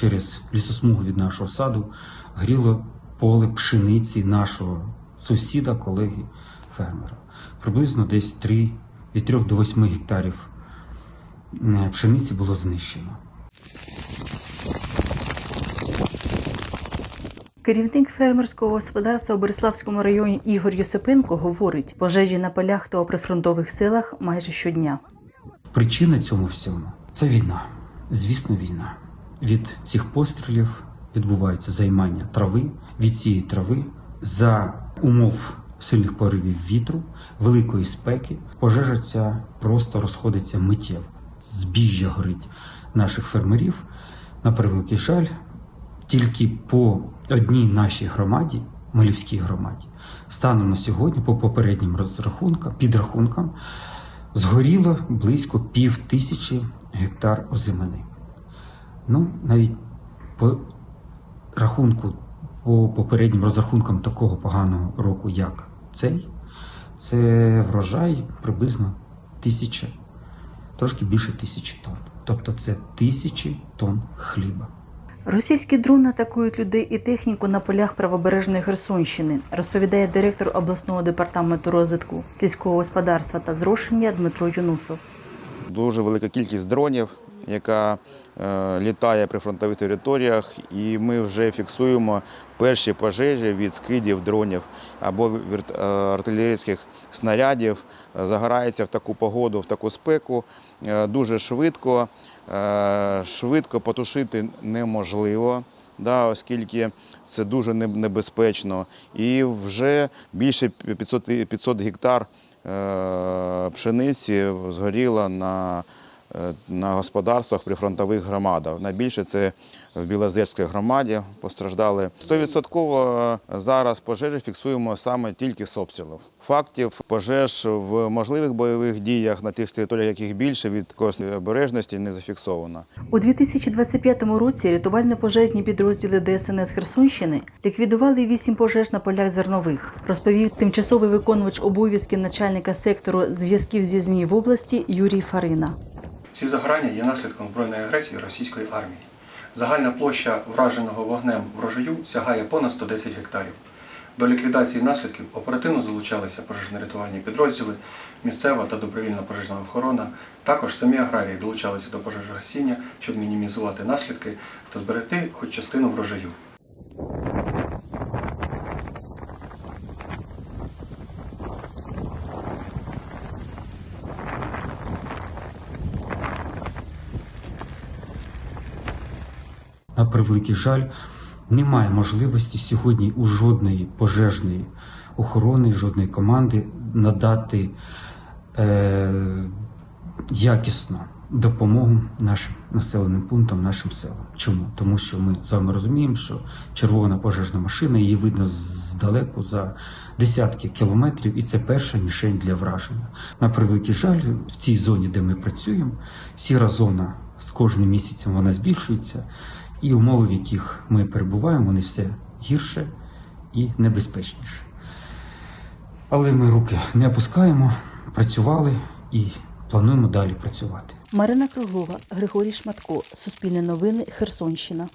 через лісосмугу від нашого саду гріло поле пшениці нашого сусіда, колеги, фермера. Приблизно десь 3, від 3 до 8 гектарів е, пшениці було знищено. Керівник фермерського господарства у Бориславському районі Ігор Йосипенко говорить, пожежі на полях та у прифронтових селах майже щодня. Причина цьому всьому це війна. Звісно, війна. Від цих пострілів відбувається займання трави, від цієї трави за умов сильних поривів вітру, великої спеки, пожежа ця просто розходиться миттєво. Збіжжя горить наших фермерів. На превеликий жаль, тільки по одній нашій громаді, Милівській громаді, станом на сьогодні, по попереднім розрахункам, підрахункам, згоріло близько пів тисячі гектар озимини. Ну, навіть по рахунку, по попереднім розрахункам такого поганого року, як цей, це врожай приблизно тисяча, трошки більше тисячі тонн. Тобто це тисячі тонн хліба. Російські дрони атакують людей і техніку на полях правобережної Херсонщини, розповідає директор обласного департаменту розвитку сільського господарства та зрошення Дмитро Юнусов. Дуже велика кількість дронів, яка е, літає при фронтових територіях, і ми вже фіксуємо перші пожежі від скидів дронів або вірт- е, артилерійських снарядів. Загорається в таку погоду, в таку спеку е, дуже швидко. Швидко потушити неможливо. Да, оскільки це дуже небезпечно. І вже більше 500, 500 гектар е, пшениці згоріло на, на господарствах прифронтових громадах. Найбільше це в Білозерській громаді постраждали. 100% зараз пожежі фіксуємо саме тільки з обстрілів. Фактів пожеж в можливих бойових діях на тих територіях, яких більше від якоїсь обережності не зафіксовано. У 2025 році рятувально-пожежні підрозділи ДСНС Херсонщини ліквідували вісім пожеж на полях зернових, розповів тимчасовий виконувач обов'язків начальника сектору зв'язків зі ЗМІ в області Юрій Фарина. Ці загорання є наслідком збройної агресії російської армії. Загальна площа враженого вогнем врожаю сягає понад 110 гектарів. До ліквідації наслідків оперативно залучалися пожежно-рятувальні підрозділи, місцева та добровільна пожежна охорона. Також самі аграрії долучалися до пожежогасіння, щоб мінімізувати наслідки та зберегти хоч частину врожаю. На превеликий жаль, немає можливості сьогодні у жодної пожежної охорони, жодної команди надати е, якісно допомогу нашим населеним пунктам, нашим селам. Чому? Тому що ми з вами розуміємо, що червона пожежна машина її видно здалеку за десятки кілометрів, і це перша мішень для враження. На превеликий жаль, в цій зоні, де ми працюємо, сіра зона з кожним місяцем вона збільшується. І умови, в яких ми перебуваємо, вони все гірше і небезпечніше. Але ми руки не опускаємо, працювали і плануємо далі працювати. Марина Круглова, Григорій Шматко, Суспільне новини, Херсонщина.